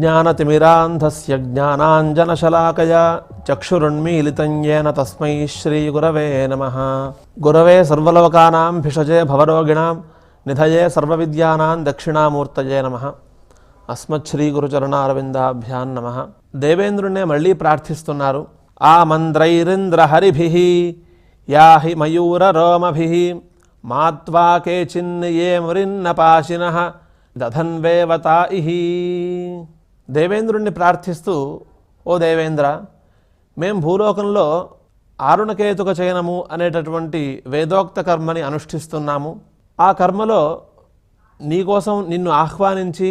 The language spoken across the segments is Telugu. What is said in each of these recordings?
జ్ఞానతిమిరాంధస్య జ్ఞానాంజనశలాకయా చక్షురుణ్మీలితంయేన తస్మై శ్రీగురవే నమ గురవే సర్వలోకానాం భిషజే భవరోగిణాం నిధయే సర్వవిద్యానాం దక్షిణామూర్తయే నమ అస్మశ్రీగురుచరణారవిందాభ్యాన్ నమ దేవేంద్రుణ్ణే మళ్ళీ ప్రార్థిస్తున్నారు ఆ మంద్రైరింద్ర హరిభి యాహి మయూర రోమభి మాత్వా కేచిన్నియే మురిన్న పాశిన దధన్వేవతా ఇహి దేవేంద్రుణ్ణి ప్రార్థిస్తూ ఓ దేవేంద్ర మేం భూలోకంలో ఆరుణకేతుక చయనము అనేటటువంటి వేదోక్త కర్మని అనుష్ఠిస్తున్నాము. ఆ కర్మలో నీకోసం నిన్ను ఆహ్వానించి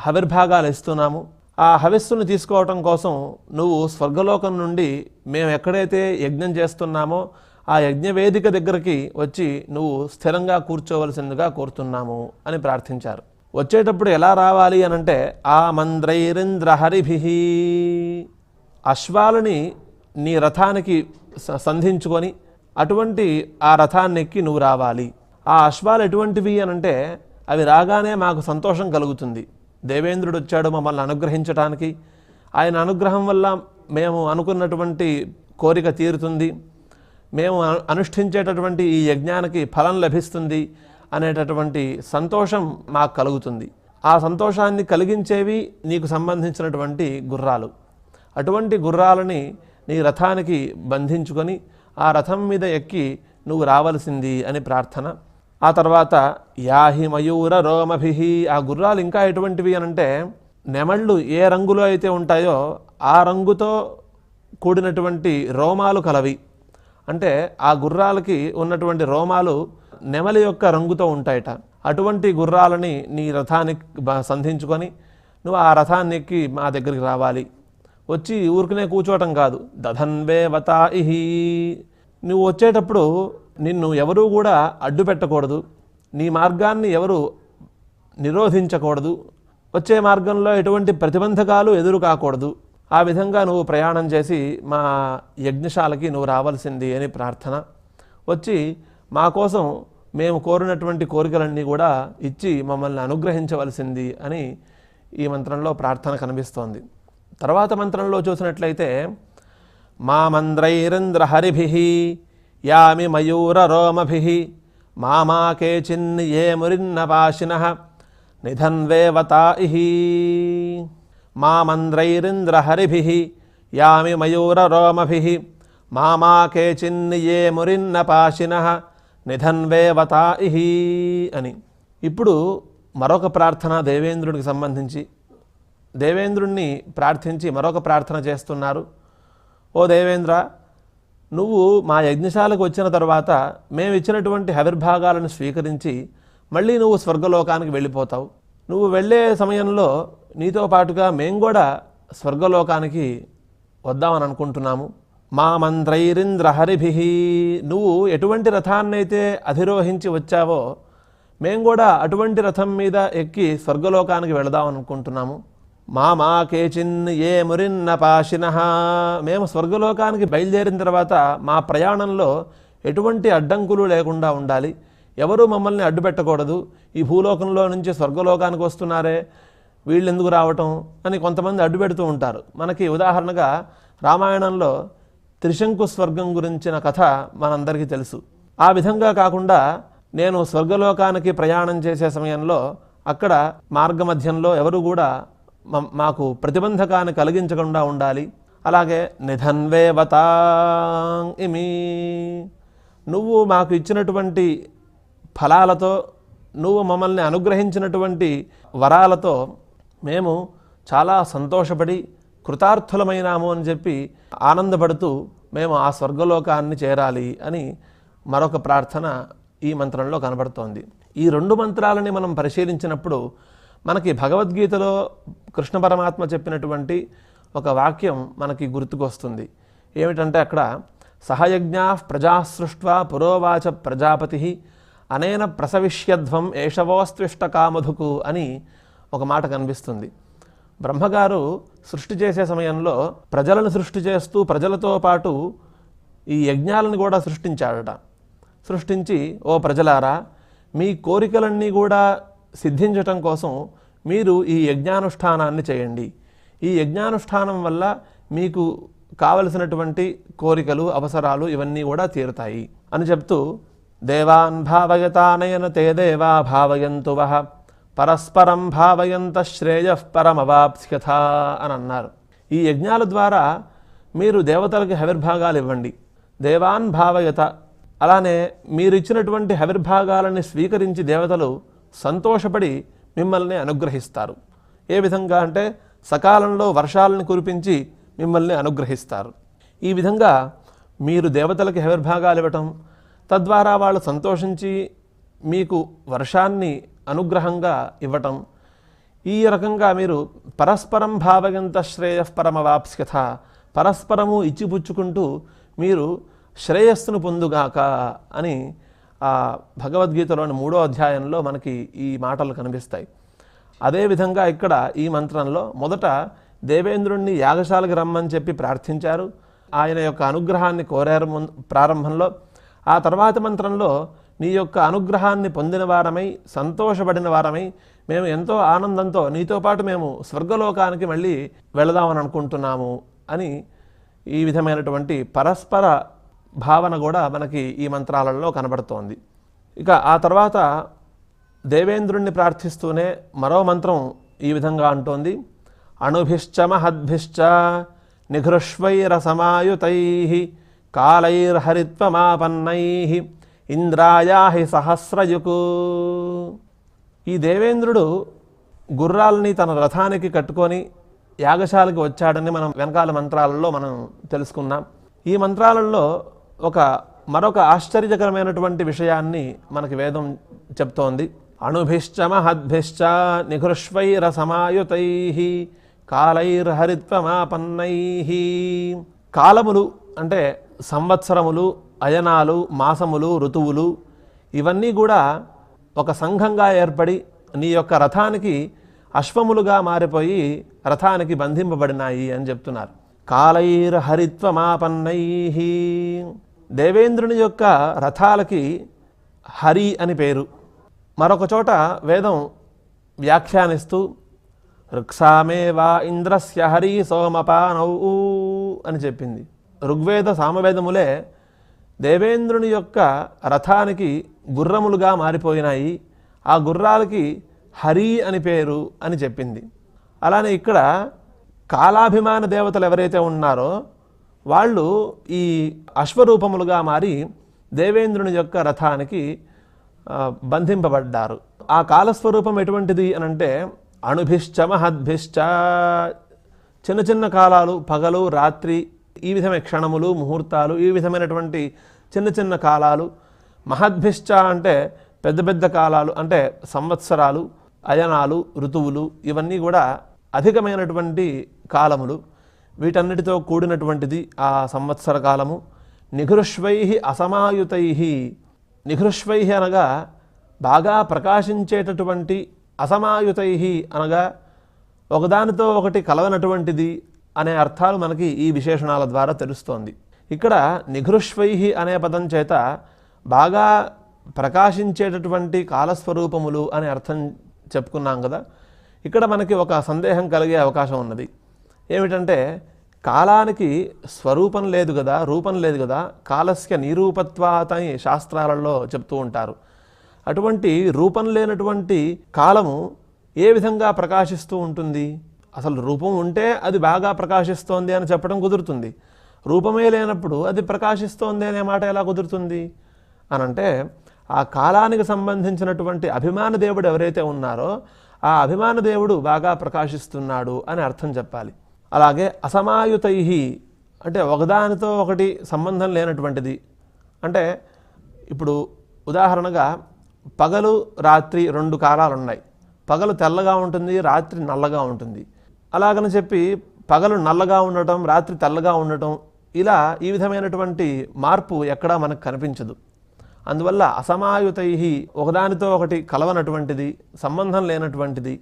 హవిర్భాగాలు ఇస్తున్నాము. ఆ హవిస్సును తీసుకోవటం కోసం నువ్వు స్వర్గలోకం నుండి మేము ఎక్కడైతే యజ్ఞం చేస్తున్నామో ఆ యజ్ఞ వేదిక దగ్గరికి వచ్చి నువ్వు స్థిరంగా కూర్చోవలసిందిగా కోరుతున్నాము అని ప్రార్థించారు. వచ్చేటప్పుడు ఎలా రావాలి అని అంటే ఆ మంద్రైరింద్ర హరిభి అశ్వాలని నీ రథానికి సంధించుకొని అటువంటి ఆ రథాన్ని ఎక్కి నువ్వు రావాలి. ఆ అశ్వాలు ఎటువంటివి అని అంటే అవి రాగానే మాకు సంతోషం కలుగుతుంది. దేవేంద్రుడు వచ్చాడు మమ్మల్ని అనుగ్రహించడానికి ఆయన అనుగ్రహం వల్ల మేము అనుకున్నటువంటి కోరిక తీరుతుంది. మేము అనుష్ఠించేటటువంటి ఈ యజ్ఞానికి ఫలం లభిస్తుంది. అనేటటువంటి సంతోషం మాకు కలుగుతుంది. ఆ సంతోషాన్ని కలిగించేవి నీకు సంబంధించినటువంటి గుర్రాలు. అటువంటి గుర్రాలని నీ రథానికి బంధించుకొని ఆ రథం మీద ఎక్కి నువ్వు రావలసింది అని ప్రార్థన. ఆ తర్వాత యాహి మయూర రోమభిహి ఆ గుర్రాలు ఇంకా ఎటువంటివి అనంటే నెమళ్ళు ఏ రంగులో అయితే ఉంటాయో ఆ రంగుతో కూడినటువంటి రోమాలు కలవి. అంటే ఆ గుర్రాలకి ఉన్నటువంటి రోమాలు నెమలి యొక్క రంగుతో ఉంటాయట. అటువంటి గుర్రాలని నీ రథానికి సంధించుకొని నువ్వు ఆ రథాన్ని ఎక్కి మా దగ్గరికి రావాలి. వచ్చి ఊరికనే కూర్చోవటం కాదు. దధన్వే వతా ఇహి నువ్వు వచ్చేటప్పుడు నిన్ను ఎవరూ కూడా అడ్డు పెట్టకూడదు. నీ మార్గాన్ని ఎవరు నిరోధించకూడదు. వచ్చే మార్గంలో ఎటువంటి ప్రతిబంధకాలు ఎదురు కాకూడదు. ఆ విధంగా నువ్వు ప్రయాణం చేసి మా యజ్ఞశాలకి నువ్వు రావాల్సింది అని ప్రార్థన. వచ్చి మా కోసం మేము కోరినటువంటి కోరికలన్నీ కూడా ఇచ్చి మమ్మల్ని అనుగ్రహించవలసింది అని ఈ మంత్రంలో ప్రార్థన కనిపిస్తోంది. తర్వాత మంత్రంలో చూసినట్లయితే మా మంద్రైరింద్ర హరిభి యామి మయూర రోమభి మామా కేచిన్ ఏ మురిన్నపాశిన నిధన్వేవతా ఇహి. మా మంద్రైరింద్ర హరిభి యామి మయూర రోమభి మామా కేచిన్ ఏ మురిన్నపాశిన నిధన్వేవతా ఇహి అని. ఇప్పుడు మరొక ప్రార్థన దేవేంద్రుడికి సంబంధించి. దేవేంద్రుణ్ణి ప్రార్థించి మరొక ప్రార్థన చేస్తున్నారు. ఓ దేవేంద్ర నువ్వు మా యజ్ఞశాలకు వచ్చిన తర్వాత మేము ఇచ్చినటువంటి హవిర్భాగాలను స్వీకరించి మళ్ళీ నువ్వు స్వర్గలోకానికి వెళ్ళిపోతావు. నువ్వు వెళ్ళే సమయంలో నీతో పాటుగా మేము కూడా స్వర్గలోకానికి వద్దామని అనుకుంటున్నాము. మా మంత్రైరింద్రహరిభి నువ్వు ఎటువంటి రథాన్నైతే అధిరోహించి వచ్చావో మేము కూడా అటువంటి రథం మీద ఎక్కి స్వర్గలోకానికి వెళదాం అనుకుంటున్నాము మా మా కేచిన్ ఏ మురిన్న పాశిన. మేము స్వర్గలోకానికి బయలుదేరిన తర్వాత మా ప్రయాణంలో ఎటువంటి అడ్డంకులు లేకుండా ఉండాలి. ఎవరు మమ్మల్ని అడ్డుపెట్టకూడదు. ఈ భూలోకంలో నుంచి స్వర్గలోకానికి వస్తున్నారే వీళ్ళు ఎందుకు రావటం అని కొంతమంది అడ్డుపెడుతూ ఉంటారు. మనకి ఉదాహరణగా రామాయణంలో త్రిశంకు స్వర్గం గురించిన కథ మనందరికీ తెలుసు. ఆ విధంగా కాకుండా నేను స్వర్గలోకానికి ప్రయాణం చేసే సమయంలో అక్కడ మార్గమధ్యంలో ఎవరు కూడా మాకు ప్రతిబంధకాన్ని కలిగించకుండా ఉండాలి. అలాగే నిధన్వేవతా ఇమి. నువ్వు మాకు ఇచ్చినటువంటి ఫలాలతో నువ్వు మమ్మల్ని అనుగ్రహించినటువంటి వరాలతో మేము చాలా సంతోషపడి కృతార్థులమైనాము అని చెప్పి ఆనందపడుతూ మేము ఆ స్వర్గలోకాన్ని చేరాలి అని మరొక ప్రార్థన ఈ మంత్రంలో కనబడుతోంది. ఈ రెండు మంత్రాలని మనం పరిశీలించినప్పుడు మనకి భగవద్గీతలో కృష్ణ పరమాత్మ చెప్పినటువంటి ఒక వాక్యం మనకి గుర్తుకొస్తుంది. ఏమిటంటే అక్కడ సహయజ్ఞా ప్రజాసృష్ట్వ పురోవాచ ప్రజాపతి అనేన ప్రసవిష్యధ్వం ఏషవోస్త్విష్ట కామధుకు అని ఒక మాట కనిపిస్తుంది. బ్రహ్మగారు సృష్టి చేసే సమయంలో ప్రజలను సృష్టి చేస్తూ ప్రజలతో పాటు ఈ యజ్ఞాలను కూడా సృష్టించాడట. సృష్టించి ఓ ప్రజలారా మీ కోరికలన్నీ కూడా సిద్ధించటం కోసం మీరు ఈ యజ్ఞానుష్ఠానాన్ని చేయండి. ఈ యజ్ఞానుష్ఠానం వల్ల మీకు కావలసినటువంటి కోరికలు అవసరాలు ఇవన్నీ కూడా తీరుతాయి అని చెప్తూ దేవాన్ భావయతానయన తే దేవా భావయంతువ పరస్పరం భావయంత శ్రేయ పరమవాప్స్యథ అని అన్నారు. ఈ యజ్ఞాల ద్వారా మీరు దేవతలకు హవిర్భాగాలు ఇవ్వండి. దేవాన్ భావయత. అలానే మీరిచ్చినటువంటి హవిర్భాగాలని స్వీకరించి దేవతలు సంతోషపడి మిమ్మల్ని అనుగ్రహిస్తారు. ఏ విధంగా అంటే సకాలంలో వర్షాలను కురిపించి మిమ్మల్ని అనుగ్రహిస్తారు. ఈ విధంగా మీరు దేవతలకు హవిర్భాగాలు ఇవ్వటం తద్వారా వాళ్ళు సంతోషించి మీకు వర్షాన్ని అనుగ్రహంగా ఇవ్వటం. ఈ రకంగా మీరు పరస్పరం భావగంత శ్రేయ పరమవాప్స్యథ. పరస్పరము ఇచ్చిపుచ్చుకుంటూ మీరు శ్రేయస్సును పొందుగాక అని ఆ భగవద్గీతలోని మూడో అధ్యాయంలో మనకి ఈ మాటలు కనిపిస్తాయి. అదేవిధంగా ఇక్కడ ఈ మంత్రంలో మొదట దేవేంద్రుణ్ణి యాగశాలకు రమ్మని చెప్పి ప్రార్థించారు. ఆయన యొక్క అనుగ్రహాన్ని కోరారు ముందు ప్రారంభంలో. ఆ తర్వాత మంత్రంలో నీ యొక్క అనుగ్రహాన్ని పొందిన వారమై సంతోషపడిన వారమై మేము ఎంతో ఆనందంతో నీతో పాటు మేము స్వర్గలోకానికి మళ్ళీ వెళదామని అనుకుంటున్నాము అని ఈ విధమైనటువంటి పరస్పర భావన కూడా మనకి ఈ మంత్రాలలో కనబడుతోంది. ఇక ఆ తర్వాత దేవేంద్రుణ్ణి ప్రార్థిస్తూనే మరో మంత్రం ఈ విధంగా అంటోంది. అణుభిశ్చ మహద్భిశ్చ నిఘృష్వైరసమాయుతై కాలైర్హరిత్వమాపన్నై. ఇంద్రాయాహి సహస్రయుకు. ఈ దేవేంద్రుడు గుర్రాలని తన రథానికి కట్టుకొని యాగశాలకు వచ్చాడని మనం వెనకాల మంత్రాలలో మనం తెలుసుకున్నాం. ఈ మంత్రాలలో ఒక మరొక ఆశ్చర్యకరమైనటువంటి విషయాన్ని మనకి వేదం చెప్తోంది. అణుభిశ్చ మహద్భిశ్చ నిఘృష్వైరసమాయుతై కాలైర్హరిత్వమాపన్నై. కాలములు అంటే సంవత్సరములు అయనాలు మాసములు ఋతువులు ఇవన్నీ కూడా ఒక సంఘంగా ఏర్పడి నీ యొక్క రథానికి అశ్వములుగా మారిపోయి రథానికి బంధింపబడినాయి అని చెప్తున్నారు. కాలైర్హరిత్వమాపన్నై దేవేంద్రుని యొక్క రథాలకి హరి అని పేరు. మరొక చోట వేదం వ్యాఖ్యానిస్తూ రుక్సామే వా ఇంద్రస్య హరి సోమపానౌ అని చెప్పింది. ఋగ్వేద సామవేదములే దేవేంద్రుని యొక్క రథానికి గుర్రములుగా మారిపోయినాయి. ఆ గుర్రాలకి హరి అని పేరు అని చెప్పింది. అలానే ఇక్కడ కాలాభిమాన దేవతలు ఎవరైతే ఉన్నారో వాళ్ళు ఈ అశ్వరూపములుగా మారి దేవేంద్రుని యొక్క రథానికి బంధింపబడ్డారు. ఆ కాలస్వరూపం ఎటువంటిది అని అంటే అణుభిశ్చ మహద్భిశ్చ చిన్న చిన్న కాలాలు పగలు రాత్రి ఈ విధమైన క్షణములు ముహూర్తాలు ఈ విధమైనటువంటి చిన్న చిన్న కాలాలు మహద్భిష్ట అంటే పెద్ద పెద్ద కాలాలు అంటే సంవత్సరాలు అయనాలు ఋతువులు ఇవన్నీ కూడా అధికమైనటువంటి కాలములు. వీటన్నిటితో కూడినటువంటిది ఆ సంవత్సర కాలము. నిఘృష్వై అసమాయుతై. నిఘృష్వై అనగా బాగా ప్రకాశించేటటువంటి అసమాయుతై అనగా ఒకదానితో ఒకటి కలవనటువంటిది అనే అర్థాలు మనకి ఈ విశేషణాల ద్వారా తెలుస్తోంది. ఇక్కడ నిఘృష్వై అనే పదం చేత బాగా ప్రకాశించేటటువంటి కాలస్వరూపములు అనే అర్థం చెప్పుకున్నాం కదా. ఇక్కడ మనకి ఒక సందేహం కలిగే అవకాశం ఉన్నది. ఏమిటంటే కాలానికి స్వరూపం లేదు కదా రూపం లేదు కదా కాలస్య నిరూపత్వాత అని శాస్త్రాలలో చెప్తూ ఉంటారు. అటువంటి రూపం లేనటువంటి కాలము ఏ విధంగా ప్రకాశిస్తూ ఉంటుంది? అసలు రూపం ఉంటే అది బాగా ప్రకాశిస్తోంది అని చెప్పడం కుదురుతుంది. రూపమే లేనప్పుడు అది ప్రకాశిస్తోంది అనే మాట ఎలా కుదురుతుంది? అని అంటే ఆ కాలానికి సంబంధించినటువంటి అభిమాన దేవుడు ఎవరైతే ఉన్నారో ఆ అభిమాన దేవుడు బాగా ప్రకాశిస్తున్నాడు అని అర్థం చెప్పాలి. అలాగే అసమాయుతై అంటే ఒకదానితో ఒకటి సంబంధం లేనటువంటిది. అంటే ఇప్పుడు ఉదాహరణగా పగలు రాత్రి రెండు కాలాలు ఉన్నాయి పగలు తెల్లగా ఉంటుంది రాత్రి నల్లగా ఉంటుంది. అలాగని చెప్పి పగలు నల్లగా ఉండటం రాత్రి తెల్లగా ఉండటం ఇలా ఈ విధమైనటువంటి మార్పు ఎక్కడా మనకు కనిపించదు. అందువల్ల అసమాయుతై ఒకదానితో ఒకటి కలవనటువంటిది సంబంధం లేనటువంటిది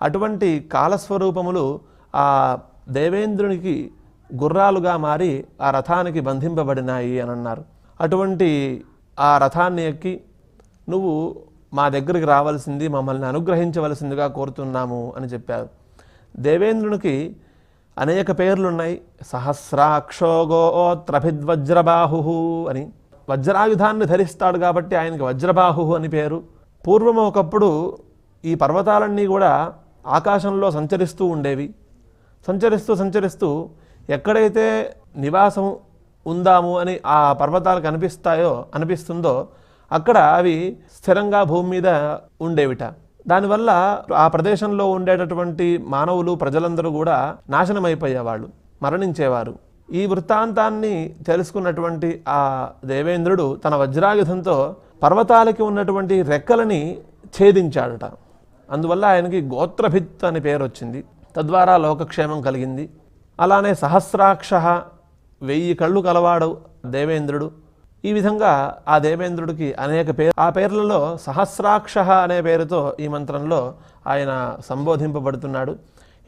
అటువంటి కాలస్వరూపములు ఆ దేవేంద్రునికి గుర్రాలుగా మారి ఆ రథానికి బంధింపబడినాయి అని అన్నారు. అటువంటి ఆ రథాన్ని ఎక్కి నువ్వు మా దగ్గరికి రావాల్సింది మమ్మల్ని అనుగ్రహించవలసిందిగా కోరుతున్నాము అని చెప్పారు. దేవేంద్రునికి అనేక పేర్లున్నాయి. సహస్రాక్షోగోత్రభిద్వజ్రబాహు అని. వజ్రాయుధాన్ని ధరిస్తాడు కాబట్టి ఆయనకి వజ్రబాహు అని పేరు. పూర్వం ఒకప్పుడు ఈ పర్వతాలన్నీ కూడా ఆకాశంలో సంచరిస్తూ ఉండేవి. సంచరిస్తూ సంచరిస్తూ ఎక్కడైతే నివాసం ఉందాము అని ఆ పర్వతాలు కనిపిస్తాయో అనిపిస్తుందో అక్కడ అవి స్థిరంగా భూమి మీద ఉండేవిట. దానివల్ల ఆ ప్రదేశంలో ఉండేటటువంటి మానవులు ప్రజలందరూ కూడా నాశనమైపోయేవాళ్ళు మరణించేవారు. ఈ వృత్తాంతాన్ని తెలుసుకున్నటువంటి ఆ దేవేంద్రుడు తన వజ్రాయుధంతో పర్వతాలకి ఉన్నటువంటి రెక్కలని ఛేదించాడట. అందువల్ల ఆయనకి గోత్రభిత్ అని పేరు వచ్చింది తద్వారా లోకక్షేమం కలిగింది. అలానే సహస్రాక్ష వెయ్యి కళ్ళు కలవాడు దేవేంద్రుడు. ఈ విధంగా ఆ దేవేంద్రుడికి అనేక పేరు ఆ పేర్లలో సహస్రాక్ష అనే పేరుతో ఈ మంత్రంలో ఆయన సంబోధింపబడుతున్నాడు.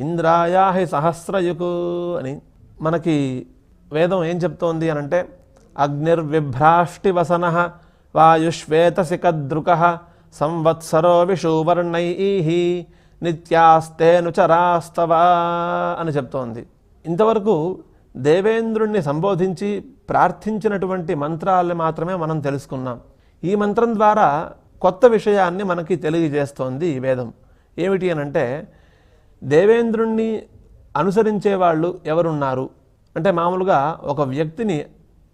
ఇంద్రాయాహి సహస్రయుకు అని మనకి వేదం ఏం చెప్తోంది అని అంటే అగ్నిర్విభ్రాష్టివసన వాయుష్వేతసికదృక సంవత్సరో విషువర్ణై నిత్యాస్తేనుచరాస్తవా అని చెప్తోంది. ఇంతవరకు దేవేంద్రుణ్ణి సంబోధించి ప్రార్థించినటువంటి మంత్రాలను మాత్రమే మనం తెలుసుకున్నాం. ఈ మంత్రం ద్వారా కొత్త విషయాన్ని మనకి తెలియజేస్తోంది ఈ వేదం. ఏమిటి అని అంటే దేవేంద్రుణ్ణి అనుసరించే వాళ్ళు ఎవరున్నారు? అంటే మామూలుగా ఒక వ్యక్తిని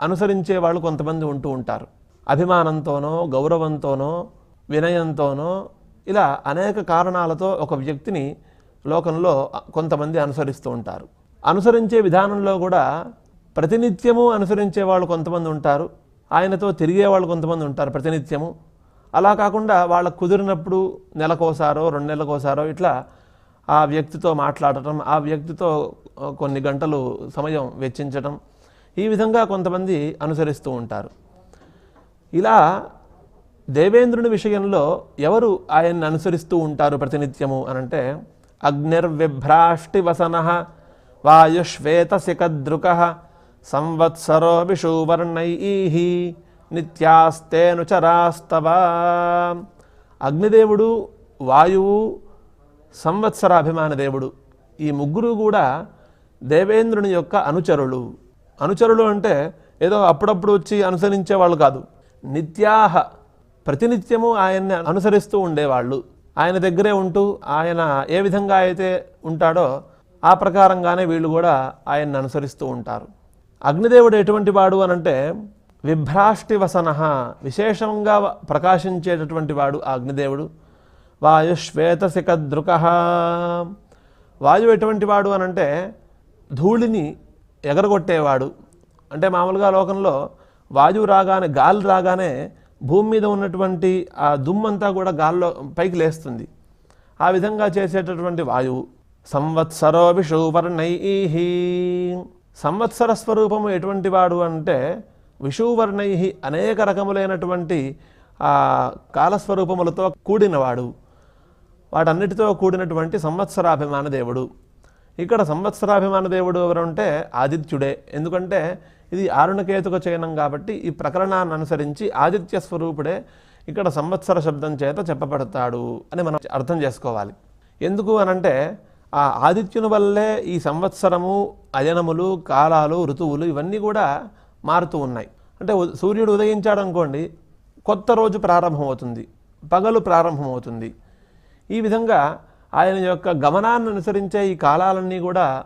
అనుసరించే వాళ్ళు కొంతమంది ఉంటూ ఉంటారు. అభిమానంతోనో గౌరవంతోనో వినయంతోనో ఇలా అనేక కారణాలతో ఒక వ్యక్తిని లోకంలో కొంతమంది అనుసరిస్తూ ఉంటారు. అనుసరించే విధానంలో కూడా ప్రతినిత్యము అనుసరించే వాళ్ళు కొంతమంది ఉంటారు. ఆయనతో తిరిగే వాళ్ళు కొంతమంది ఉంటారు ప్రతినిత్యము. అలా కాకుండా వాళ్ళకు కుదిరినప్పుడు నెలకోసారో రెండు నెలలకోసారో ఇట్లా ఆ వ్యక్తితో మాట్లాడటం ఆ వ్యక్తితో కొన్ని గంటలు సమయం వెచ్చించటం ఈ విధంగా కొంతమంది అనుసరిస్తూ ఉంటారు. ఇలా దేవేంద్రుని విషయంలో ఎవరు ఆయన్ని అనుసరిస్తూ ఉంటారు ప్రతినిత్యము అనంటే అగ్నిర్విభ్రాష్టి వసన వాయుష్వేతసికదృక సంవత్సరో విషూవర్ణై నిత్యాస్తేనుచరాస్తవ అగ్నిదేవుడు వాయువు సంవత్సరాభిమాన దేవుడు ఈ ముగ్గురు కూడా దేవేంద్రుని యొక్క అనుచరులు. అనుచరులు అంటే ఏదో అప్పుడప్పుడు వచ్చి అనుసరించే వాళ్ళు కాదు. నిత్యాహ ప్రతినిత్యము ఆయన్ని అనుసరిస్తూ ఉండేవాళ్ళు. ఆయన దగ్గరే ఉంటూ ఆయన ఏ విధంగా అయితే ఉంటాడో ఆ ప్రకారంగానే వీళ్ళు కూడా ఆయన్ని అనుసరిస్తూ ఉంటారు. అగ్నిదేవుడు ఎటువంటి వాడు అనంటే విభ్రాష్టి వసన విశేషంగా ప్రకాశించేటటువంటి వాడు ఆ అగ్నిదేవుడు. వాయుశ్వేతశిఖదృక వాయువు ఎటువంటి వాడు అనంటే ధూళిని ఎగరగొట్టేవాడు. అంటే మామూలుగా లోకంలో వాయువు రాగానే గాలి రాగానే భూమి మీద ఉన్నటువంటి ఆ దుమ్మంతా కూడా గాల్లో పైకి లేస్తుంది. ఆ విధంగా చేసేటటువంటి వాయువు. సంవత్సరో విషువర్ణై సంవత్సర స్వరూపము ఎటువంటి వాడు అంటే విషువర్ణై అనేక రకములైనటువంటి కాలస్వరూపములతో కూడినవాడు. వాటన్నిటితో కూడినటువంటి సంవత్సరాభిమాన దేవుడు. ఇక్కడ సంవత్సరాభిమాన దేవుడు ఎవరు ఆదిత్యుడే. ఎందుకంటే ఇది ఆరుణకేతుక చయనం కాబట్టి ఈ ప్రకరణాన్ని అనుసరించి ఆదిత్య స్వరూపుడే ఇక్కడ సంవత్సర శబ్దం చేత చెప్పబడతాడు అని మనం అర్థం చేసుకోవాలి. ఎందుకు అనంటే ఆ ఆదిత్యుని వల్లే ఈ సంవత్సరము అయనములు కాలాలు ఋతువులు ఇవన్నీ కూడా మారుతూ ఉన్నాయి. అంటే సూర్యుడు ఉదయించాడు అనుకోండి కొత్త రోజు ప్రారంభమవుతుంది పగలు ప్రారంభమవుతుంది. ఈ విధంగా ఆయన యొక్క గమనాన్ని అనుసరించే ఈ కాలాలన్నీ కూడా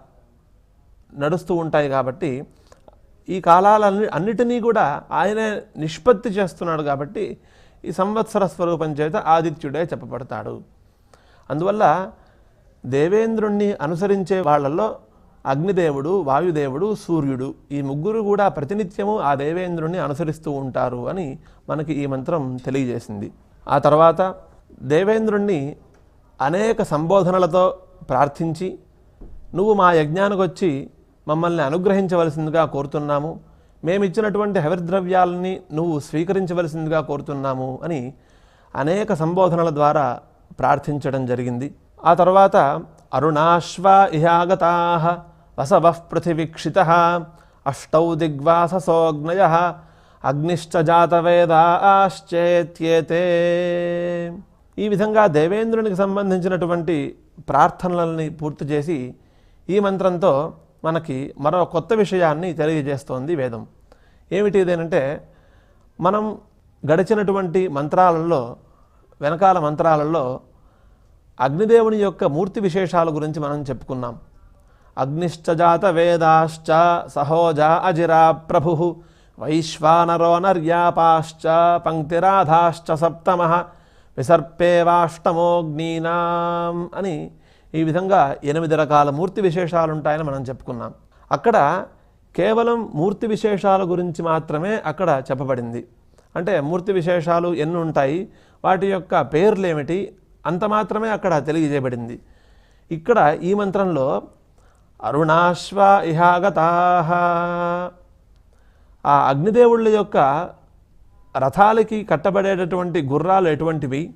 నడుస్తూ ఉంటాయి కాబట్టి ఈ కాలాలన్ని అన్నిటినీ కూడా ఆయనే నిష్పత్తి చేస్తున్నాడు కాబట్టి ఈ సంవత్సర స్వరూపం చేత ఆదిత్యుడే చెప్పబడతాడు. అందువల్ల దేవేంద్రుణ్ణి అనుసరించే వాళ్ళల్లో అగ్నిదేవుడు వాయుదేవుడు సూర్యుడు ఈ ముగ్గురు కూడా ప్రతినిత్యము ఆ దేవేంద్రుణ్ణి అనుసరిస్తూ ఉంటారు అని మనకి ఈ మంత్రం తెలియజేసింది. ఆ తర్వాత దేవేంద్రుణ్ణి అనేక సంబోధనలతో ప్రార్థించి నువ్వు మా యజ్ఞానికి వచ్చి మమ్మల్ని అనుగ్రహించవలసిందిగా కోరుతున్నాము. మేమిచ్చినటువంటి హవిర్ద్రవ్యాలని నువ్వు స్వీకరించవలసిందిగా కోరుతున్నాము అని అనేక సంబోధనల ద్వారా ప్రార్థించడం జరిగింది. ఆ తర్వాత అరుణాశ్వ ఇహాగతా వసవ పృథివీక్షిత అష్టౌ దిగ్వాససోగ్నయ అగ్నిశ్చ జాతవేదాశ్చేత్యేతే. ఈ విధంగా దేవేంద్రునికి సంబంధించినటువంటి ప్రార్థనలని పూర్తి చేసి ఈ మంత్రంతో మనకి మరో కొత్త విషయాన్ని తెలియజేస్తోంది వేదం. ఏమిటి ఇదేనంటే మనం గడిచినటువంటి మంత్రాలలో వెనకాల మంత్రాలలో అగ్నిదేవుని యొక్క మూర్తి విశేషాల గురించి మనం చెప్పుకున్నాం. అగ్నిశ్చ జాత వేదాశ్చ సహోజ అజిరా ప్రభు వైశ్వానరో నర్యాపాశ్చ పంక్తిరాధాశ్చ సప్తమ విసర్పేవాష్టమోగ్నీనాం అని ఈ విధంగా ఎనిమిది రకాల మూర్తి విశేషాలు ఉంటాయని మనం చెప్పుకున్నాం. అక్కడ కేవలం మూర్తి విశేషాల గురించి మాత్రమే అక్కడ చెప్పబడింది. అంటే మూర్తి విశేషాలు ఎన్ని ఉంటాయి వాటి యొక్క పేర్లు ఏమిటి అంత మాత్రమే అక్కడ తెలియజేయబడింది. ఇక్కడ ఈ మంత్రంలో అరుణాశ్వ ఇహాగతా. ఆ అగ్నిదేవుళ్ళ యొక్క రథాలకి కట్టబడేటటువంటి గుర్రాలు ఎటువంటివి?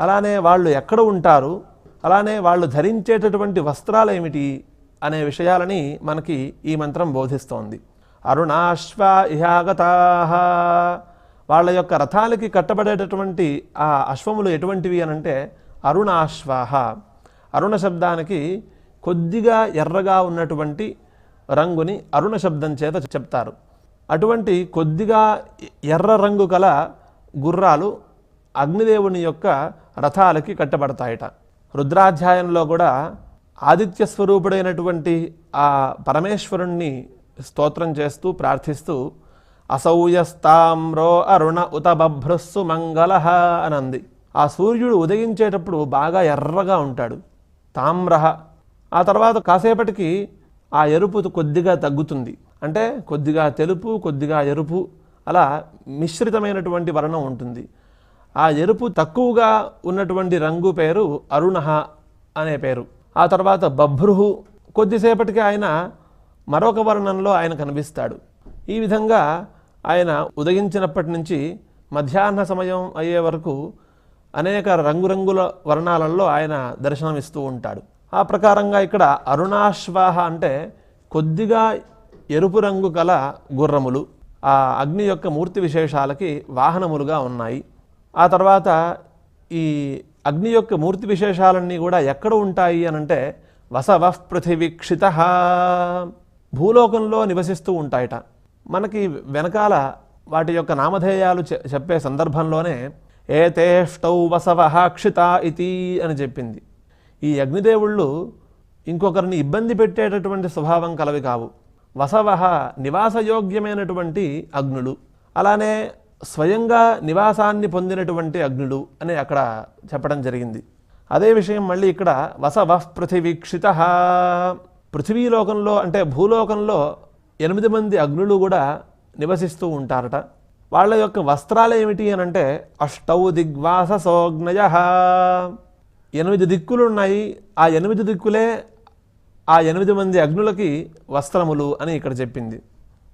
అలానే వాళ్ళు ఎక్కడ ఉంటారు? అలానే వాళ్ళు ధరించేటటువంటి వస్త్రాలు ఏమిటి? అనే విషయాలని మనకి ఈ మంత్రం బోధిస్తోంది. అరుణాశ్వ ఇహాగతా. వాళ్ళ యొక్క రథాలకి కట్టబడేటటువంటి ఆ అశ్వములు ఎటువంటివి అనంటే అరుణాశ్వాహ. అరుణ శబ్దానికి కొద్దిగా ఎర్రగా ఉన్నటువంటి రంగుని అరుణ శబ్దం చేత చెప్తారు. అటువంటి కొద్దిగా ఎర్ర రంగు గల గుర్రాలు అగ్నిదేవుని యొక్క రథాలకి కట్టబడతాయట. రుద్రాధ్యాయంలో కూడా ఆదిత్య స్వరూపుడైనటువంటి ఆ పరమేశ్వరుణ్ణి స్తోత్రం చేస్తూ ప్రార్థిస్తూ అసౌయస్తామ్రో అరుణ ఉత బభ్రస్సు మంగళ అనంది. ఆ సూర్యుడు ఉదయించేటప్పుడు బాగా ఎర్రగా ఉంటాడు తామ్ర ఆ తర్వాత కాసేపటికి ఆ ఎరుపు కొద్దిగా తగ్గుతుంది. అంటే కొద్దిగా తెలుపు కొద్దిగా ఎరుపు అలా మిశ్రితమైనటువంటి వర్ణం ఉంటుంది. ఆ ఎరుపు తక్కువగా ఉన్నటువంటి రంగు పేరు అరుణ అనే పేరు. ఆ తర్వాత బభ్రుహు. కొద్దిసేపటికి ఆయన మరొక వర్ణంలో ఆయన కనిపిస్తాడు. ఈ విధంగా ఆయన ఉదయించినప్పటి నుంచి మధ్యాహ్న సమయం అయ్యే వరకు అనేక రంగురంగుల వర్ణాలలో ఆయన దర్శనమిస్తూ ఉంటాడు. ఆ ప్రకారంగా ఇక్కడ అరుణాశ్వాహ అంటే కొద్దిగా ఎరుపు రంగు గల గుర్రములు ఆ అగ్ని యొక్క మూర్తి విశేషాలకి వాహనములుగా ఉన్నాయి. ఆ తర్వాత ఈ అగ్ని యొక్క మూర్తి విశేషాలన్నీ కూడా ఎక్కడ ఉంటాయి అనంటే వసవ పృథివీక్షిత భూలోకంలో నివసిస్తూ ఉంటాయట. మనకి వెనకాల వాటి యొక్క నామధేయాలు చె- చెప్పే సందర్భంలోనే ఏతేష్టౌ వసవ క్షిత ఇతి అని చెప్పింది. ఈ అగ్నిదేవుళ్ళు ఇంకొకరిని ఇబ్బంది పెట్టేటటువంటి స్వభావం కలవి కావు. వసవ నివాసయోగ్యమైనటువంటి అగ్నులు అలానే స్వయంగా నివాసాన్ని పొందినటువంటి అగ్నుడు అని అక్కడ చెప్పడం జరిగింది. అదే విషయం మళ్ళీ ఇక్కడ వసవ పృథివీక్షిత పృథివీలోకంలో అంటే భూలోకంలో ఎనిమిది మంది అగ్నులు కూడా నివసిస్తూ ఉంటారట. వాళ్ళ యొక్క వస్త్రాలు ఏమిటి అని అంటే అష్టౌ దిగ్వాస సోగ్నయ ఎనిమిది దిక్కులు ఉన్నాయి ఆ ఎనిమిది దిక్కులే ఆ ఎనిమిది మంది అగ్నులకి వస్త్రములు అని ఇక్కడ చెప్పింది.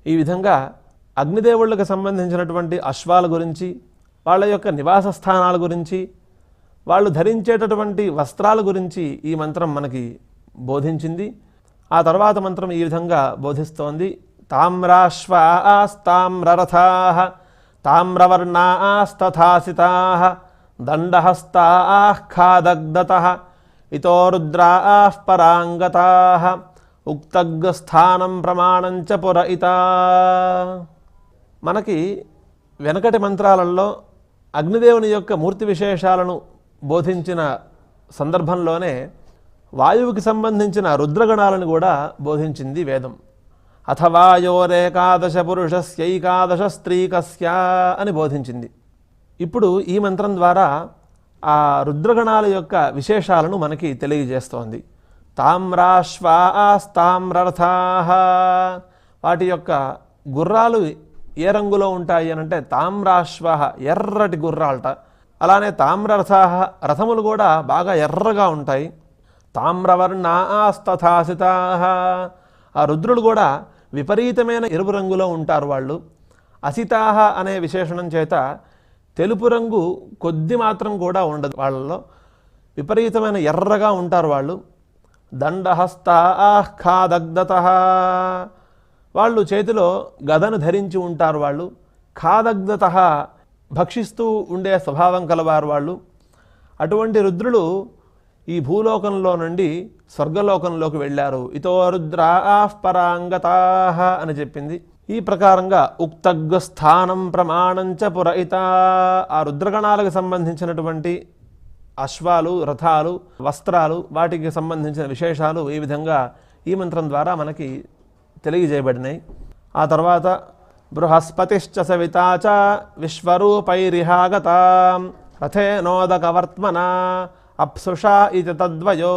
ఈ విధంగా అగ్నిదేవుళ్ళకి సంబంధించినటువంటి అశ్వాల గురించి వాళ్ళ యొక్క నివాస స్థానాల గురించి వాళ్ళు ధరించేటటువంటి వస్త్రాల గురించి ఈ మంత్రం మనకి బోధించింది. ఆ తర్వాత మంత్రం ఈ విధంగా బోధిస్తోంది. తామ్రాశ్వాస్తామ్రరథా. తామ్రవర్ణాస్తథాసితాః దండహస్తాః ఖాదగ్ధతః ఇతో రుద్రాః పరాంగతాః ఉక్తగ్స్థానం ప్రమాణం చ పుర ఇత మనకి వెనకటి మంత్రాలలో అగ్నిదేవుని యొక్క మూర్తి విశేషాలను బోధించిన సందర్భంలోనే వాయువుకి సంబంధించిన రుద్రగణాలను కూడా బోధించింది వేదం. అథవాయోరేకాదశ పురుషస్యైకాదశ స్త్రీకస్య అని బోధించింది. ఇప్పుడు ఈ మంత్రం ద్వారా ఆ రుద్రగణాల యొక్క విశేషాలను మనకి తెలియజేస్తోంది. తామ్రాశ్వాస్తామ్రథా వాటి యొక్క గుర్రాలు ఏ రంగులో ఉంటాయి అని అంటే తామ్రాశ్వ ఎర్రటి గుర్రాలట. అలానే తామ్రరథా రథములు కూడా బాగా ఎర్రగా ఉంటాయి. తామ్రవర్ణాస్తథాసితా. ఆ రుద్రులు కూడా విపరీతమైన ఎరుపు రంగులో ఉంటారు వాళ్ళు. అసితాహ అనే విశేషణం చేత తెలుపు రంగు కొద్ది మాత్రం కూడా ఉండదు వాళ్ళలో. విపరీతమైన ఎర్రగా ఉంటారు వాళ్ళు. దండహస్తాఖాదగ్ధత వాళ్ళు చేతిలో గదను ధరించి ఉంటారు వాళ్ళు. ఖాదగ్ధత భక్షిస్తూ ఉండే స్వభావం కలవారు వాళ్ళు. అటువంటి రుద్రులు ఈ భూలోకంలో నుండి స్వర్గలోకంలోకి వెళ్ళారు. ఇతో రుద్రాపరాంగతా అని చెప్పింది. ఈ ప్రకారంగా ఉక్తగ్వ స్థానం ప్రమాణంచ పురయిత. ఆ రుద్రగణాలకు సంబంధించినటువంటి అశ్వాలు రథాలు వస్త్రాలు వాటికి సంబంధించిన విశేషాలు ఈ విధంగా ఈ మంత్రం ద్వారా మనకి తెలియజేయబడినాయి. ఆ తర్వాత బృహస్పతిశ్చ సవితా చ విశ్వరూపైరిహాగత. రథేనోదకవర్త్మన అప్సుషా ఇది తద్వయో.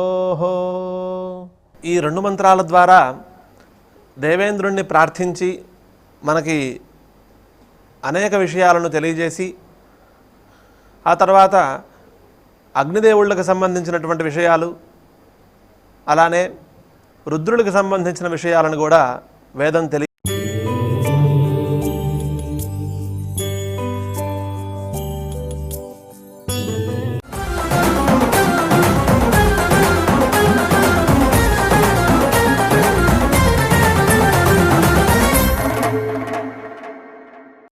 ఈ రెండు మంత్రాల ద్వారా దేవేంద్రుణ్ణి ప్రార్థించి మనకి అనేక విషయాలను తెలియజేసి ఆ తర్వాత అగ్నిదేవుళ్ళకి సంబంధించినటువంటి విషయాలు అలానే రుద్రులకు సంబంధించిన విషయాలను కూడా వేదం తెలియ